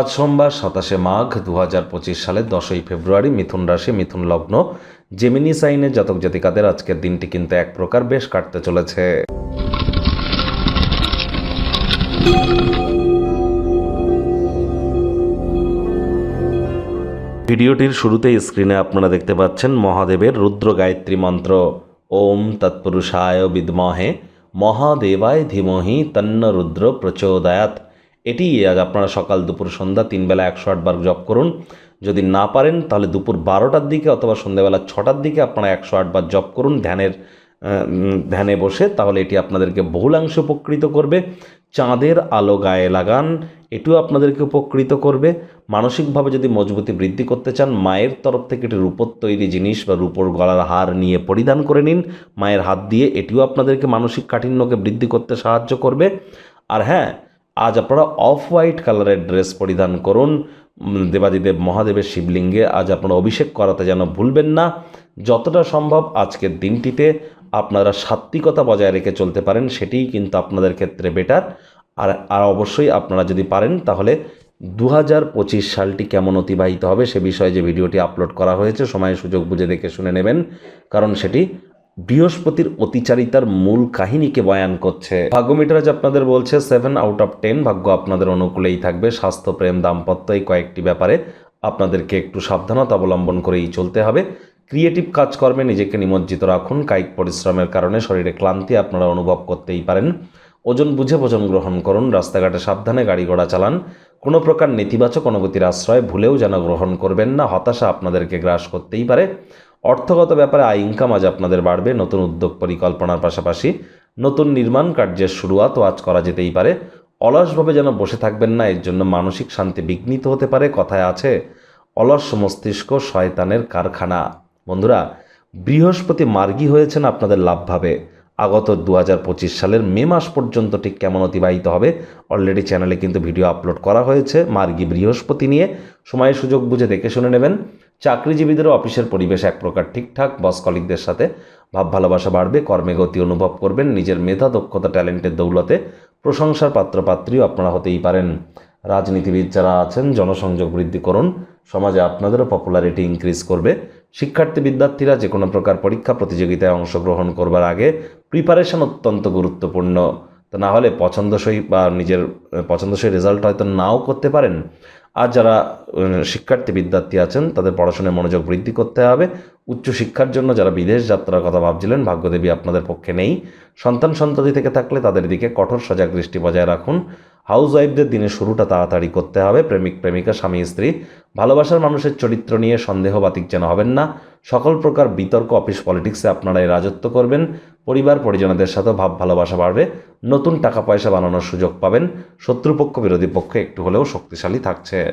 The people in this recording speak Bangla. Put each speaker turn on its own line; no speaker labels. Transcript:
আজ সোমবার সাতাশে মাঘ দু হাজার পঁচিশ সালের দশই ফেব্রুয়ারি মিথুন রাশি, মিথুন লগ্ন। জেমিনি সাইনের জাতক জাতিকাদের আজকের দিনটি কিন্তু এক প্রকার বেশ কাটতে চলেছে। ভিডিওটির শুরুতে স্ক্রিনে আপনারা দেখতে পাচ্ছেন মহাদেবের রুদ্র গায়ত্রী মন্ত্র। ওম তৎপুরুষায় বিদ্মহে। মহাদেবায় ধীমহি তন্ন রুদ্র প্রচোদয়াত এটি আজ আপনারা সকাল দুপুর সন্ধ্যা তিন বেলা একশো আটবার জপ করুন। যদি না পারেন, তাহলে দুপুর বারোটার দিকে অথবা সন্ধ্যাবেলা ছটার দিকে আপনারা একশো আটবার জপ করুন ধ্যানের ধ্যানে বসে, তাহলে এটি আপনাদেরকে বহুলাংশে উপকৃত করবে। চাঁদের আলো গায়ে লাগান, এটিও আপনাদেরকে উপকৃত করবে। মানসিকভাবে যদি মজবুতি বৃদ্ধি করতে চান, মায়ের তরফ থেকে একটি রূপোর তৈরি জিনিস বা রূপোর গলার হার নিয়ে পরিধান করে নিন। মায়ের হাত দিয়ে এটিও আপনাদেরকে মানসিক কাঠিন্যকে বৃদ্ধি করতে সাহায্য করবে। আর হ্যাঁ আজ আপনারা অফ হোয়াইট কালারের ড্রেস পরিধান করুন। দেবাদিদেব মহাদেবের শিবলিঙ্গে আজ আপনারা অভিষেক করাতে যেন ভুলবেন না। যতটা সম্ভব আজকের দিনটিতে আপনারা সাত্বিকতা বজায় রেখে চলতে পারেন, সেটিই কিন্তু আপনাদের ক্ষেত্রে বেটার। আর আর অবশ্যই আপনারা যদি পারেন, তাহলে দু হাজার পঁচিশ সালটি কেমন অতিবাহিত হবে সে বিষয়ে যে ভিডিওটি আপলোড করা হয়েছে, সময় সুযোগ বুঝে দেখে শুনে নেবেন। কারণ সেটি বৃহস্পতির অতিচারিতার মূল কাহিনীকে বয়ান করছে। ভাগ্যমিটার আজ আপনাদের বলছে সেভেন আউট অফ টেন ভাগ্য আপনাদের অনুকূলেই থাকবে। স্বাস্থ্য, প্রেম, দাম্পত্য এই কয়েকটি ব্যাপারে আপনাদেরকে একটু সাবধানতা অবলম্বন করেই চলতে হবে। ক্রিয়েটিভ কাজকর্মে নিজেকে নিমজ্জিত রাখুন। কায়িক পরিশ্রমের কারণে শরীরে ক্লান্তি আপনারা অনুভব করতেই পারেন। ওজন বুঝে ভোজন গ্রহণ করুন। রাস্তাঘাটে সাবধানে গাড়ি ঘোড়া চালান। কোনো প্রকার নেতিবাচক অনুভূতির আশ্রয় ভুলেও যেন গ্রহণ করবেন না। হতাশা আপনাদেরকে গ্রাস করতেই পারে। অর্থগত ব্যাপারে আয় ইনকাম আজ আপনাদের বাড়বে, নতুন উদ্যোগ পরিকল্পনার পাশাপাশি নতুন নির্মাণ কার্যের শুরুয়াতও আজ করা যেতেই পারে। অলসভাবে যেন বসে থাকবেন না, এর জন্য মানসিক শান্তি বিঘ্নিত হতে পারে, কথায় আছে, অলস মস্তিষ্ক শয়তানের কারখানা। বন্ধুরা, বৃহস্পতি মার্গী হয়েছেন আপনাদের লাভভাবে। আগত দু হাজার পঁচিশ সালের মে মাস পর্যন্ত ঠিক কেমন অতিবাহিত হবে অলরেডি চ্যানেলে কিন্তু ভিডিও আপলোড করা হয়েছে, মার্গী বৃহস্পতি নিয়ে। সময় সুযোগ বুঝে দেখে শুনে নেবেন। চাকরিজীবীদেরও অফিসের পরিবেশ এক প্রকার ঠিকঠাক বস কলিকদের সাথে ভাব ভালোবাসা বাড়বে, কর্মে গতি অনুভব করবেন, নিজের মেধা, দক্ষতা, ট্যালেন্টের দৌলতে প্রশংসার পাত্রপাত্রীও আপনারা হতেই পারেন। রাজনীতিবিদ যারা আছেন, জনসংযোগ বৃদ্ধি করুন, সমাজে আপনাদেরও পপুলারিটি ইনক্রিজ করবে। শিক্ষার্থী বিদ্যার্থীরা যে কোনো প্রকার পরীক্ষা, প্রতিযোগিতায় অংশগ্রহণ করবার আগে প্রিপারেশন অত্যন্ত গুরুত্বপূর্ণ। তা না হলে পছন্দসই বা নিজের পছন্দসই রেজাল্ট হয়তো নাও করতে পারেন। আর যারা শিক্ষার্থী বিদ্যার্থী আছেন, তাদের পড়াশোনায় মনোযোগ বৃদ্ধি করতে হবে। উচ্চশিক্ষার জন্য যারা বিদেশ যাত্রার কথা ভাবছিলেন, ভাগ্যদেবী আপনাদের পক্ষে নেই। সন্তান সন্ততি থেকে থাকলে তাদের দিকে কঠোর সজাগ দৃষ্টি বজায় রাখুন। হাউস ওয়াইফদের দিনের শুরুটা তাড়াতাড়ি করতে হবে। প্রেমিক, প্রেমিকা, স্বামী, স্ত্রী, ভালোবাসার মানুষের চরিত্র নিয়ে সন্দেহ বাতিক যেন হবেন না। সকল প্রকার বিতর্ক অফিস পলিটিক্সে আপনারাই রাজত্ব করবেন। পরিবার, পরিজনদের সাথে ভাব, ভালোবাসা বাড়বে। নতুন টাকা পয়সা বানানোর সুযোগ পাবেন। শত্রুপক্ষ, বিরোধী পক্ষ একটু হলেও শক্তিশালী থাকছে।